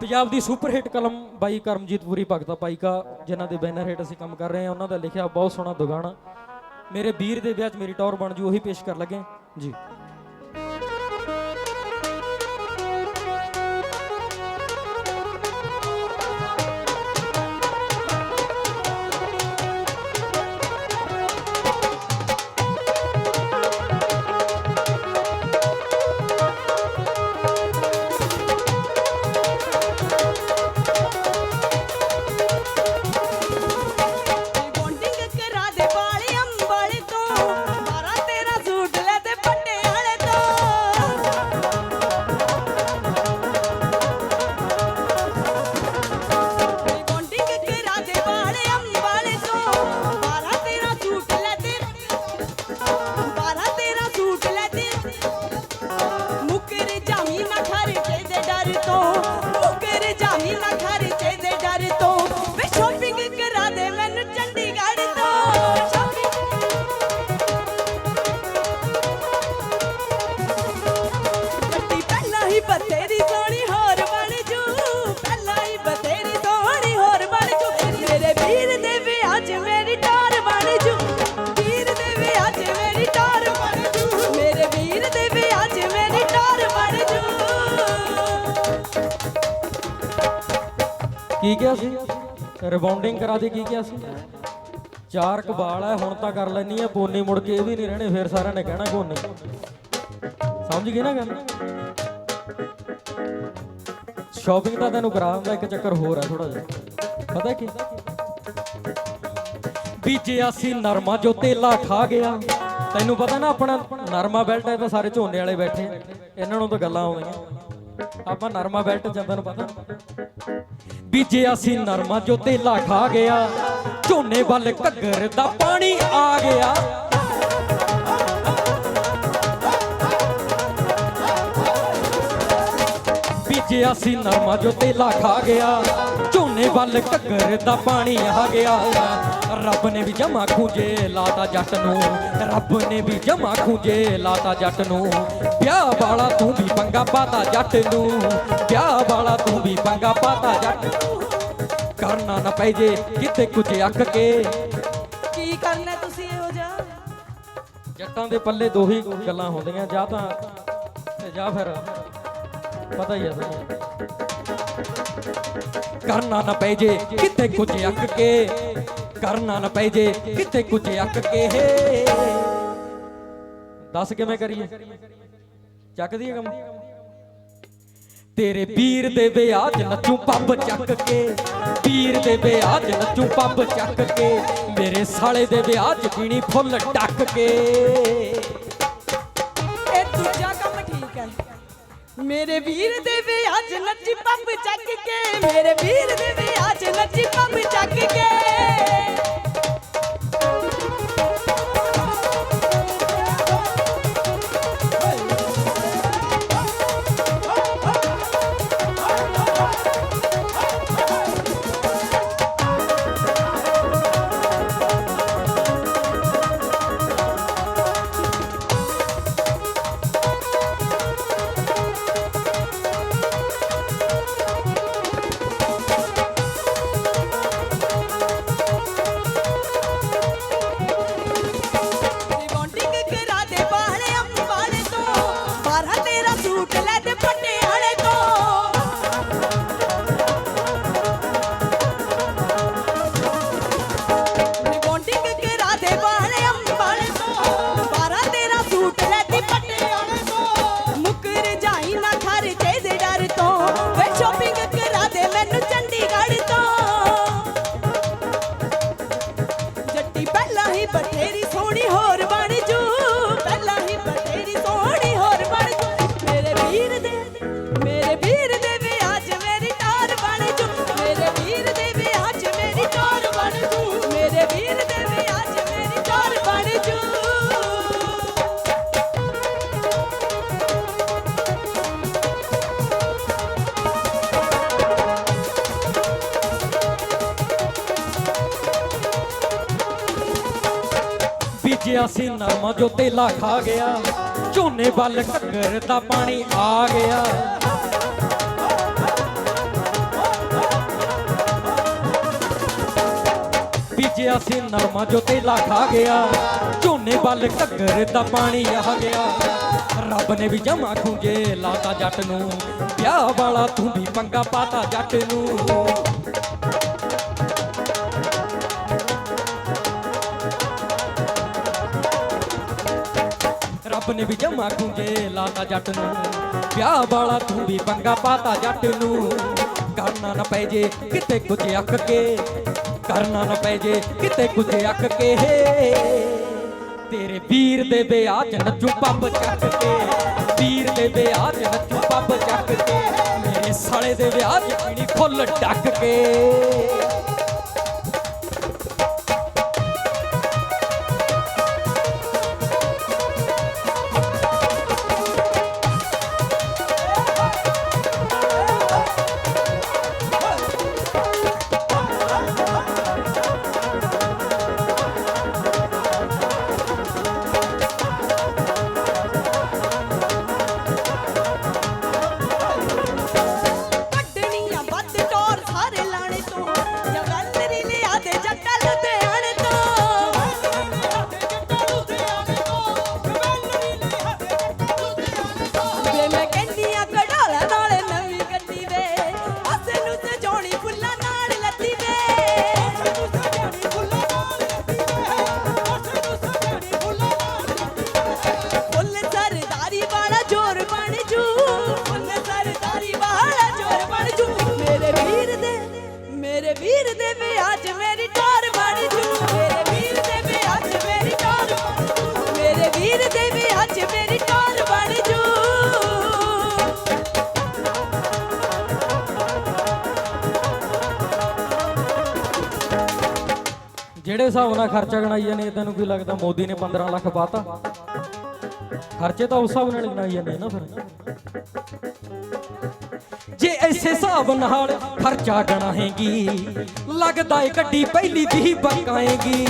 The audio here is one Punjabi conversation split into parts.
ਪੰਜਾਬ ਦੀ ਸੁਪਰ ਹਿੱਟ ਕਲਮ ਬਾਈ ਕਰਮਜੀਤ ਪੁਰੀ, ਭਗਤਾ ਪਾਈਕਾ ਜਿਨ੍ਹਾਂ ਦੇ ਬੈਨਰ ਹੇਠ ਅਸੀਂ ਕੰਮ ਕਰ ਰਹੇ ਹਾਂ, ਉਹਨਾਂ ਦਾ ਲਿਖਿਆ ਬਹੁਤ ਸੋਹਣਾ ਦੁਗਾਣਾ। ਮੇਰੇ ਵੀਰ ਦੇ ਵਿਆਹ 'ਚ ਮੇਰੀ ਟੌਰ ਬਣ ਜੂ, ਉਹੀ ਪੇਸ਼ ਕਰ ਲੱਗੇ ਜੀ। ਕੀ ਕਿਹਾ ਸੀ? ਰਿਬਾਉਂਡਿੰਗ ਕਰਾ ਦੇ, ਕੀ ਕਿਹਾ ਸੀ? ਚਾਰ ਕਬਾਲ ਹੈ ਹੁਣ ਤਾਂ ਕਰ ਲੈਣੀ ਆ ਪੋਨੀ ਮੁੜ ਕੇ ਇਹ ਵੀ ਨਹੀਂ ਰਹਿਣੇ, ਫਿਰ ਸਾਰਿਆਂ ਨੇ ਕਹਿਣਾ ਕੋਨੀ ਸਮਝ ਗਏ ਨਾ ਗੱਲ? ਸ਼ਾਪਿੰਗ ਤਾਂ ਤੈਨੂੰ ਕਰਾ ਦਿੰਦਾ, ਇੱਕ ਚੱਕਰ ਹੋਰ ਹੈ ਥੋੜਾ ਜਿਹਾ। ਪਤਾ ਕੀ? ਬੀਜਿਆ ਸੀ ਨਰਮਾ ਜੋ ਤੇਲਾ ਖਾ ਗਿਆ ਤੈਨੂੰ ਪਤਾ ਨਾ ਆਪਣਾ ਨਰਮਾ ਬੈਲਟ ਹੈ ਤਾਂ ਸਾਰੇ ਝੋਨੇ ਵਾਲੇ ਬੈਠੇ ਇਹਨਾਂ ਨੂੰ ਤਾਂ ਗੱਲਾਂ ਆਉਂਦੀਆਂ। ਆਪਾਂ ਨਰਮਾ ਬੈਲਟ ਜਾਂ ਤੈਨੂੰ ਪਤਾ ਬੀਜਿਆ ਸੀ ਨਰਮਾ ਜੋ ਤੇਲਾ ਖਾ ਗਿਆ, ਝੋਨੇ ਵੱਲ ਘੱਗਰ ਦਾ ਪਾਣੀ ਆ ਗਿਆ ਬੀਜਿਆ ਸੀ ਨਰਮਾ ਜੋ ਤੇਲਾ ਖਾ ਗਿਆ। ਝੋਨੇ ਵੱਲ ਘੱਗਰ ਦਾ ਪਾਣੀ ਆ ਗਿਆ। ਰੱਬ ਨੇ ਵੀ ਜਮਾ ਖੂੰਜੇ ਲਾਤਾ ਜੱਟ ਨੂੰ। ਰੱਬ ਨੇ ਵੀ ਜਮਾ ਖੂੰਜੇ ਲਾਤਾ ਜੱਟ ਨੂੰ। ਵਿਆਹ ਵਾਲਾ ਤੂੰ ਵੀ ਪੰਗਾ ਪਾਤਾ ਜੱਟ ਨੂੰ। ਵਿਆਹ ਵਾਲਾ ਤੂੰ ਵੀ ਪੰਗਾ ਪਾਤਾ ਜੱਟ ਕਰਨਾ ਨਾ ਪੈ ਜੇ ਕਿਤੇ ਕੁਝ ਅੱਕ ਕੇ। ਕੀ ਕਰਨਾ ਤੁਸੀਂ ਇਹੋ ਜਿਹਾ? ਜੱਟਾਂ ਦੇ ਪੱਲੇ ਦੋ ਹੀ ਗੱਲਾਂ ਹੁੰਦੀਆਂ ਜਾਂ ਤੇ ਜਾਂ ਫਿਰ ਪਤਾ ਹੀ ਆ ਤੁਹਾਨੂੰ ਕਰਨਾ ਨਾ ਪੈ ਜੇ ਕਿਤੇ ਕੁਝ ਅੱਕ ਕੇ। ਕਰਨਾ ਨਾ ਪੈ ਜੇ ਕਿਤੇ ਕੁਝ ਅੱਕ ਕੇ। ਦੱਸ ਕਿਵੇਂ ਕਰੀਏ? ਚੱਕਦੀ ਹੈ ਕੰਮ? ਤੇਰੇ ਪੀਰ ਦੇ ਵਿਆਹ 'ਚ ਨੱਚੂ ਪੱਬ ਚੱਕ ਕੇ। ਪੀਰ ਦੇ ਵਿਆਹ 'ਚ ਨੱਚੂ ਪੱਬ ਚੱਕ ਕੇ। ਮੇਰੇ ਸਾਲੇ ਦੇ ਵਿਆਹ 'ਚ ਪੀਣੀ ਫੁੱਲ ਟੱਕ ਕੇ। ਮੇਰੇ ਵੀਰ ਦੇ ਵਿਆਹ 'ਚ ਨੱਚੀ ਪੱਬ ਚੱਕ ਕੇ, ਮੇਰੇ ਵੀਰ ਦੇ ਵਿਆਹ 'ਚ ਨੱਚੀ ਪੱਬ ਚੱਕ ਕੇ। ਸੀਨਾ ਮਾਜੋ ਤੇਲਾ ਖਾ ਗਿਆ, ਝੋਨੇ ਵੱਲ ਘੱਗਰ ਦਾ ਪਾਣੀ ਆ ਗਿਆ। ਬੀਜਿਆ ਸੀ ਨਰਮਾ ਜੋ ਤੇਲਾ ਖਾ ਗਿਆ, ਝੋਨੇ ਵੱਲ ਘੱਗਰ ਦਾ ਪਾਣੀ ਆ ਗਿਆ। ਰੱਬ ਨੇ ਵੀ ਜਮਾ ਖੂਗੇ ਲਾਤਾ ਜੱਟ ਨੂੰ, ਵਿਆਹ ਵਾਲਾ ਤੂੰ ਵੀ ਪੰਗਾ ਪਾਤਾ ਜੱਟ ਨੂੰ। ਰੱਬ ਵੀ ਜਮਾ ਖੂੰਜੇ ਲਾਤਾ ਜੱਟ ਨੂੰ। ਵਿਆਹ ਵਾਲਾ ਤੂੰ ਵੀ ਪੰਗਾ ਪਾਤਾ ਜੱਟ ਨੂੰ। ਕਰਨਾ ਨਾ ਪੈ ਜੇ ਕਿਤੇ ਕੁਝ ਅੱਕ ਕੇ। ਕਰਨਾ ਨਾ ਪੈ ਜੇ ਕਿਤੇ ਕੁਝ ਅੱਕ ਕੇ। ਤੇਰੇ ਵੀਰ ਦੇ ਵਿਆਹ 'ਚ ਨੱਚੂ ਪੱਬ ਚੱਕ ਕੇ। ਵੀਰ ਦੇ ਵਿਆਹ 'ਚ ਨੱਚੂ ਪੱਬ ਚੱਕ ਕੇ। ਮੇਰੇ ਸਾਲੇ ਦੇ ਵਿਆਹ 'ਚ ਪੀਣੀ ਫੁੱਲ ਡੱਕ ਕੇ। ਜਿਹੜੇ ਹਿਸਾਬ ਨਾਲ ਖਰਚਾ ਗਣਾਈ ਜਾਂਦੇ ਤੈਨੂੰ ਕੀ ਲੱਗਦਾ ਮੋਦੀ ਨੇ 15 ਲੱਖ ਪਾਤਾ? ਖਰਚੇ ਤਾਂ ਉਸ ਹਿਸਾਬ ਨਾਲ ਗਣਾਈ ਜਾਂਦੇ ਨਾ ਫਿਰ। ਜੇ ਐਸੇ ਹਿਸਾਬ ਨਾਲ ਖਰਚਾ ਗਣਾਹੇਗੀ ਲੱਗਦਾ ਏ ਗੱਡੀ ਪਹਿਲੀ ਦੀ ਬਕਾਏਗੀ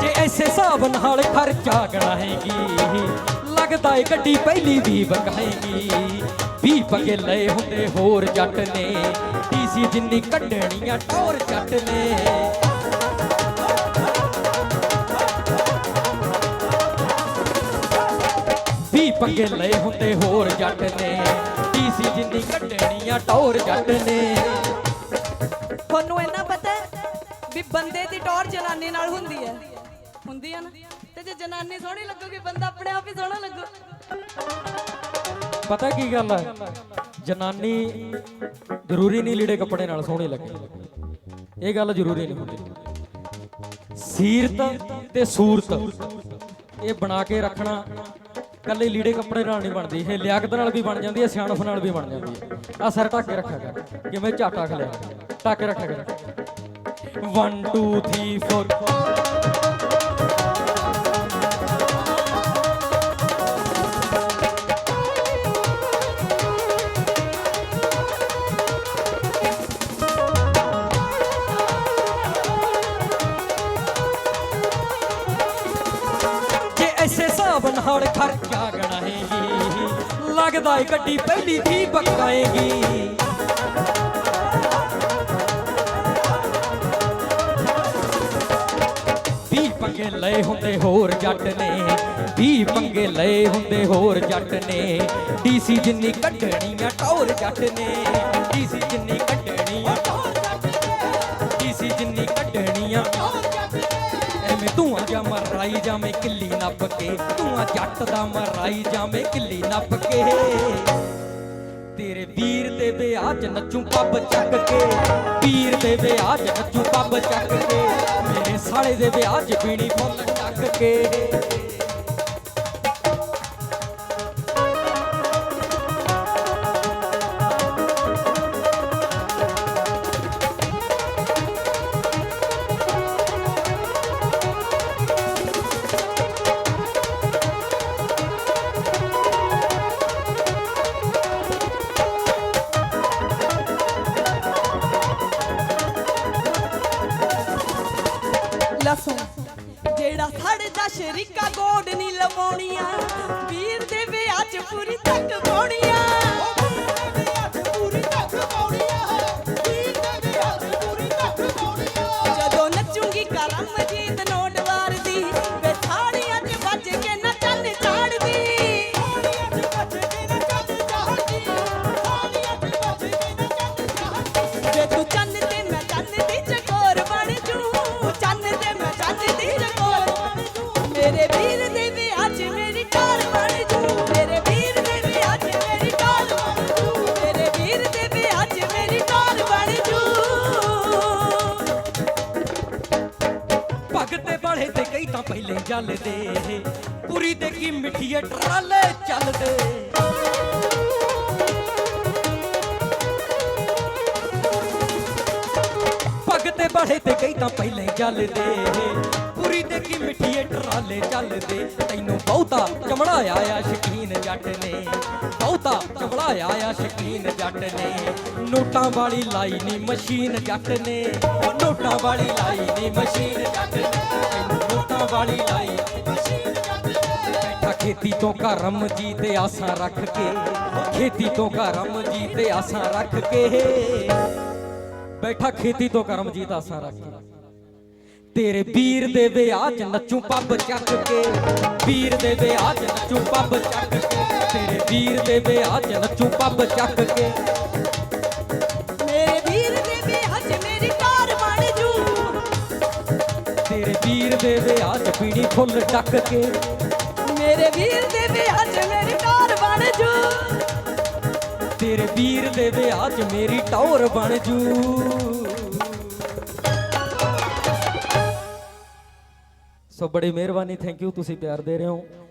ਜੇ ਐਸੇ ਹਿਸਾਬ ਨਾਲ ਖਰਚਾ ਗਣਾਏਗੀ, ਲੱਗਦਾ ਏ ਗੱਡੀ ਪਹਿਲੀ ਦੀ ਬਕਾਏਗੀ ਵੀ ਪੰਗੇ ਲਏ ਹੁੰਦੇ ਹੋਰ ਜੱਟ ਨੇ। ਟੀਸੀ ਜਿੰਨੀ ਕੱਢਣੀਆਂ ਟੌਰ ਜੱਟ ਨੇ। ਵੀ ਪੰਗੇ ਲਏ ਹੁੰਦੇ ਹੋਰ ਜੱਟ ਨੇ। ਟੀਸੀ ਜਿੰਨੀ ਕੱਢਣੀਆਂ ਟੌਰ ਜੱਟ ਨੇ। ਤੁਹਾਨੂੰ ਇੰਨਾ ਪਤਾ ਵੀ ਬੰਦੇ ਦੀ ਟੌਰ ਜਨਾਨੀ ਨਾਲ ਹੁੰਦੀ ਹੈ? ਹੁੰਦੀ ਹੈ ਨਾ? ਤੇ ਜੇ ਜਨਾਨੀ ਸੋਹਣੀ ਲੱਗੂਗੀ, ਬੰਦਾ ਆਪਣੇ ਆਪ ਹੀ ਸੋਹਣਾ ਲੱਗੂ। ਪਤਾ ਕੀ ਗੱਲ ਹੈ ਜਨਾਨੀ ਜ਼ਰੂਰੀ ਨਹੀਂ ਲੀੜੇ ਕੱਪੜੇ ਨਾਲ ਸੋਹਣੀ ਲੱਗੇ। ਇਹ ਗੱਲ ਜ਼ਰੂਰੀ ਨਹੀਂ ਹੁੰਦੀ। ਸੀਰਤ ਤੇ ਸੂਰਤ ਇਹ ਬਣਾ ਕੇ ਰੱਖਣਾ ਕੱਲੇ ਲੀੜੇ ਕੱਪੜੇ ਨਾਲ ਨਹੀਂ ਬਣਦੀ। ਇਹ ਲਿਆਕਤ ਨਾਲ ਵੀ ਬਣ ਜਾਂਦੀ ਹੈ, ਸਿਆਣਪ ਨਾਲ ਵੀ ਬਣ ਜਾਂਦੀ ਹੈ। ਆ ਸਿਰ ਢੱਕ ਕੇ ਰੱਖਿਆ ਕਰ। ਕਿਵੇਂ ਝਾਟਾ ਖਲਿਆ? ਢੱਕ ਕੇ ਰੱਖਿਆ ਕਰ। 1 2 3 4 ਨਾਲ ਖਰਚਾ ਗਣਾਏਗੀ। ਲੱਗਦਾ ਏ ਗੱਡੀ ਪਹਿਲੀ ਦੀ ਬਕਾਏਗੀ। ਵੀ ਪੰਗੇ ਲਏ ਹੁੰਦੇ ਹੋਰ ਜੱਟ ਨੇ, ਵੀ ਪੰਗੇ ਲਏ ਹੁੰਦੇ ਹੋਰ ਜੱਟ ਨੇ। ਡੀਸੀ ਜਿੰਨੀ ਕੱਢਣੀ ਕੱਢਣੀਆਂ ਟੌਰ ਜੱਟ ਨੇ, ਡੀਸੀ ਜਿੰਨੀ ਕੱਢਣੀ ਮਰਾਈ ਜਾਵੇਂ ਕਿੱਲੀ ਨੱਪ ਕੇ। ਤੂੰ ਆ ਜੱਟ ਦਾ ਮਰਾਈ ਜਾਵੇਂ ਕਿੱਲੀ ਨੱਪ ਕੇ। ਤੇਰੇ ਵੀਰ ਦੇ ਵਿਆਹ 'ਚ ਨੱਚੂ ਪੱਬ ਚੱਕ ਕੇ। ਵੀਰ ਦੇ ਵਿਆਹ 'ਚ ਨੱਚੂ ਪੱਬ ਚੱਕ ਕੇ। ਮੇਰੇ ਸਾਲੇ ਦੇ ਵਿਆਹ 'ਚ ਪੀਣੀ ਫੁੱਲ ਚੱਕ ਕੇ। ਦੇ ਕੀ ਟਰਾਲੇ ਚੱਲਦੇ। ਪੱਗ ਤੇ ਬੜੇ ਤੇ ਕਈ ਤਾਂ ਪਹਿਲਾਂ ਚੱਲਦੇ ਪੂਰੀ ਦੇ ਮਿੱਠੀਏ ਟਰਾਲੇ ਚੱਲਦੇ। ਤੈਨੂੰ ਬਹੁਤਾ ਚਮੜਾਇਆ ਆ ਸ਼ਕੀਨ ਜੱਟ ਨੇ। ਬਹੁਤਾ ਚਮੜਾਇਆ ਆ ਸ਼ਕੀਨ ਜੱਟ ਨੇ। ਨੋਟਾਂ ਵਾਲੀ ਲਾਈ ਨੀ ਮਸ਼ੀਨ ਜੱਟ ਨੇ। ਨੋਟਾਂ ਵਾਲੀ ਲਾਈ ਨੀ ਮਸ਼ੀਨ ਜੱਟ ਨੇ। ਨੋਟਾਂ ਵਾਲੀ ਲਾਈ ਖੇਤੀ ਤੋਂ ਕਰਮ ਜੀ ਤੇ ਆਸਾਂ ਰੱਖ ਕੇ ਖੇਤੀ ਤੋਂ ਕਰਮ ਜੀ ਤੇ ਆਸਾਂ ਰੱਖ ਕੇ। ਬੈਠਾ ਖੇਤੀ ਤੋਂ ਕਰਮਜੀਤ ਆਸਾਂ ਰੱਖ ਕੇ। ਤੇਰੇ ਵੀਰ ਦੇ ਵਿਆਹ 'ਚ ਨੱਚੂ ਪੱਬ ਚੱਕ ਕੇ। ਵੀਰ ਦੇ ਵਿਆਹ 'ਚ ਨੱਚੂ ਪੱਬ ਚੱਕ ਕੇ। ਤੇਰੇ ਵੀਰ ਦੇ ਵਿਆਹ 'ਚ ਨੱਚੂ ਪੱਬ ਚੱਕ ਕੇ। ਮੇਰੇ ਵੀਰ ਦੇ ਵਿਆਹ 'ਚ ਮੇਰੀ ਕਾਰ ਬਣ ਜੂ। ਤੇਰੇ ਵੀਰ ਦੇ ਵਿਆਹ 'ਚ ਪੀੜੀ ਫੁੱਲ ਟੱਕ ਕੇ। ਮੇਰੇ ਵੀਰ ਦੇ ਵਿਆਹ 'ਚ ਮੇਰੀ ਕਾਰ ਬਣ ਜੂ। ਤੇਰੇ ਵੀਰ ਦੇ ਵਿਆਹ 'ਚ ਮੇਰੀ ਟੌਰ ਬਣ ਜੂ। ਸੋ ਬੜੀ ਮਿਹਰਬਾਨੀ ਥੈਂਕ ਯੂ ਤੁਸੀਂ ਪਿਆਰ ਦੇ ਰਹੇ ਹੋ।